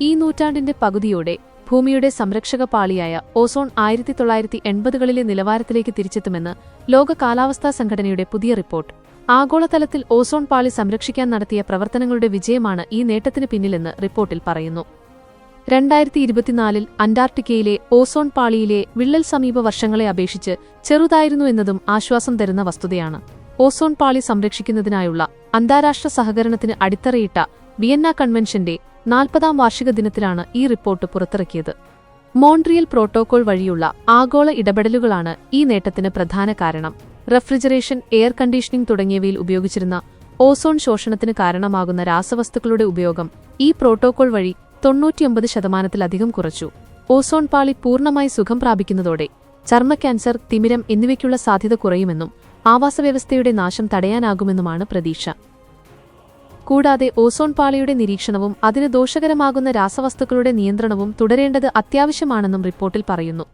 ഈ നൂറ്റാണ്ടിന്റെ പകുതിയോടെ ഭൂമിയുടെ സംരക്ഷക പാളിയായ ഓസോൺ ആയിരത്തി തൊള്ളായിരത്തി എൺപതുകളിലെ നിലവാരത്തിലേക്ക് തിരിച്ചെത്തുമെന്ന് ലോക കാലാവസ്ഥാ സംഘടനയുടെ പുതിയ റിപ്പോർട്ട്. ആഗോളതലത്തിൽ ഓസോൺ പാളി സംരക്ഷിക്കാൻ നടത്തിയ പ്രവർത്തനങ്ങളുടെ വിജയമാണ് ഈ നേട്ടത്തിന് പിന്നിലെന്ന് റിപ്പോർട്ടിൽ പറയുന്നു. രണ്ടായിരത്തി ഇരുപത്തിനാലിൽ അന്റാർട്ടിക്കയിലെ ഓസോൺ പാളിയിലെ വിള്ളൽ സമീപ വർഷങ്ങളെ അപേക്ഷിച്ച് ചെറുതായിരുന്നു എന്നതും ആശ്വാസം തരുന്ന വസ്തുതയാണ്. ഓസോൺ പാളി സംരക്ഷിക്കുന്നതിനായുള്ള അന്താരാഷ്ട്ര സഹകരണത്തിന് അടിത്തറയിട്ട വിയന്ന കൺവെൻഷന്റെ നാൽപ്പതാം വാർഷിക ദിനത്തിലാണ് ഈ റിപ്പോർട്ട് പുറത്തിറക്കിയത്. മോൺട്രിയൽ പ്രോട്ടോകോൾ വഴിയുള്ള ആഗോള ഇടപെടലുകളാണ് ഈ നേട്ടത്തിന് പ്രധാന കാരണം. റെഫ്രിജറേഷൻ എയർ കണ്ടീഷനിംഗ് തുടങ്ങിയവയിൽ ഉപയോഗിച്ചിരുന്ന ഓസോൺ ശോഷണത്തിന് കാരണമാകുന്ന രാസവസ്തുക്കളുടെ ഉപയോഗം ഈ പ്രോട്ടോകോൾ വഴി തൊണ്ണൂറ്റിയൊമ്പത് ശതമാനത്തിലധികം കുറച്ചു. ഓസോൺ പാളി പൂർണമായി സുഖം പ്രാപിക്കുന്നതോടെ ചർമ്മ ക്യാൻസർ തിമിരം എന്നിവയ്ക്കുള്ള സാധ്യത കുറയുമെന്നും ആവാസവ്യവസ്ഥയുടെ നാശം തടയാനാകുമെന്നുമാണ് പ്രതീക്ഷ. കൂടാതെ ഓസോൺ പാളിയുടെ നിരീക്ഷണവും അതിന് ദോഷകരമാകുന്ന രാസവസ്തുക്കളുടെ നിയന്ത്രണവും തുടരേണ്ടത് അത്യാവശ്യമാണെന്നും റിപ്പോർട്ടിൽ പറയുന്നു.